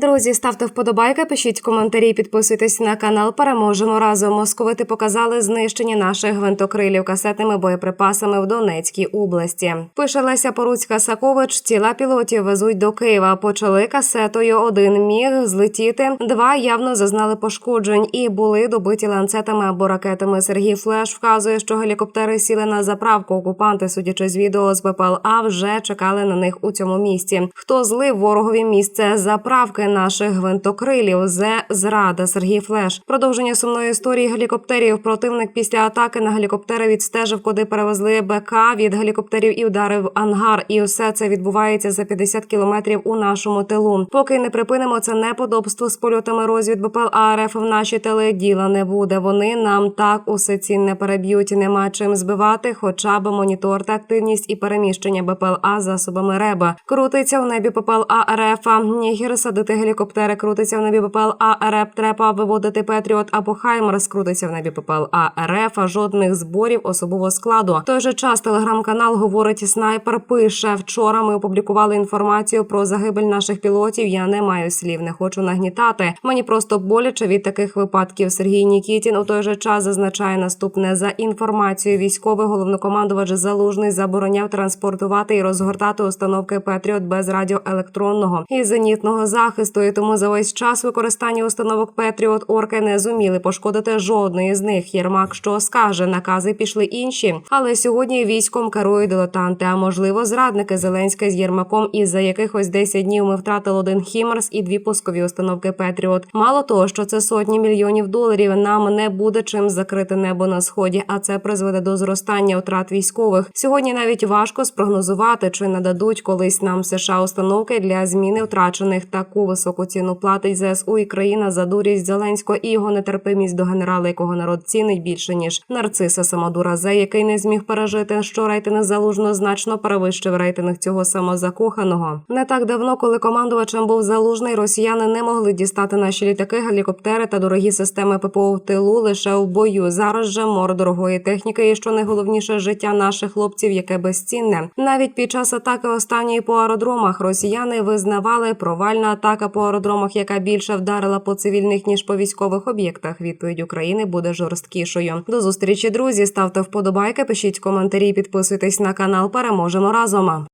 Друзі, ставте вподобайки, пишіть коментарі, підписуйтесь на канал. Переможемо разом. Московити показали знищення наших гвинтокрилів касетними боєприпасами в Донецькій області. Пише Леся Поруцька Сакович. Тіла пілотів везуть до Києва. Почали касетою. Один міг злетіти, два явно зазнали пошкоджень і були добиті ланцетами або ракетами. Сергій Флеш вказує, що гелікоптери сіли на заправку. Окупанти, судячи з відео з БПЛА, вже чекали на них у цьому місці. Хто злив ворогові місце заправки наших гвинтокрилів? Зе зрада Сергій Флеш. Продовження сумної історії гелікоптерів. Противник після атаки на гелікоптери відстежив, куди перевезли БК від гелікоптерів і вдарив ангар. І все це відбувається за 50 кілометрів у нашому тилу. Поки не припинимо це неподобство з польотами розвід БПЛА РФ в наші тили діла не буде. Вони нам так усе цінне переб'ють. Нема чим збивати, хоча б монітор та активність і переміщення БПЛА засобами РЕБа. Крутиться в небі ППЛА РФ. Нігер садити гелікоптери. Крутиться в небі ППЛА РФ. Треба виводити Петріот або Хаймерс. Крутиться в небі ППЛА РФ. А жодних зборів особового складу. В той же час телеграм-канал говорить снайпер. Пише вчора. Ми опублікували інформацію про загибель наших пілотів. Я не маю слів, не хочу нагнітати. Мені просто боляче від таких випадків. Сергій Нікітін у той же час зазначає наступне за інформацією військових головнокомандувач Залужний забороняв транспортувати і розгортати установки Петріот без радіоелектронного і зенітного захисту. І тому за весь час використання установок Петріот орки не зуміли пошкодити жодної з них. Єрмак що скаже, накази пішли інші. Але сьогодні військом керують дилетанти, а можливо, зрадники Зеленська з Єрмаком. І за якихось 10 днів ми втратили один Хімарс і дві пускові установки Петріот. Мало того, що це сотні мільйонів доларів. Нам не буде чим закрити небо на сході, а це призведе до зростання втрат військових. Сьогодні навіть важко спрогнозувати, чи нададуть колись нам США установки для зміни втрачених. Таку високу ціну платить ЗСУ і країна за дурість Зеленського і його нетерпимість до генерала, якого народ цінить більше ніж нарциса самодура Зе, який не зміг пережити, що рейтинг залужно значно перевищив рейтинг цього самозакоханого. Не так давно, коли командувачем був залужний, росіяни не могли дістати наші літаки, гелікоптери та дорогі системи ППО в тилу лише в бою. Зараз же мор дорогої техніки, і що найголовніше життя наших хлопців, яке безцінне. Навіть під час атаки останньої по аеродромах росіяни визнавали провальна атака по аеродромах, яка більше вдарила по цивільних ніж по військових об'єктах. Відповідь України буде жорсткішою. До зустрічі, друзі. Ставте вподобайки, пишіть коментарі, підписуйтесь на канал. Переможемо разом.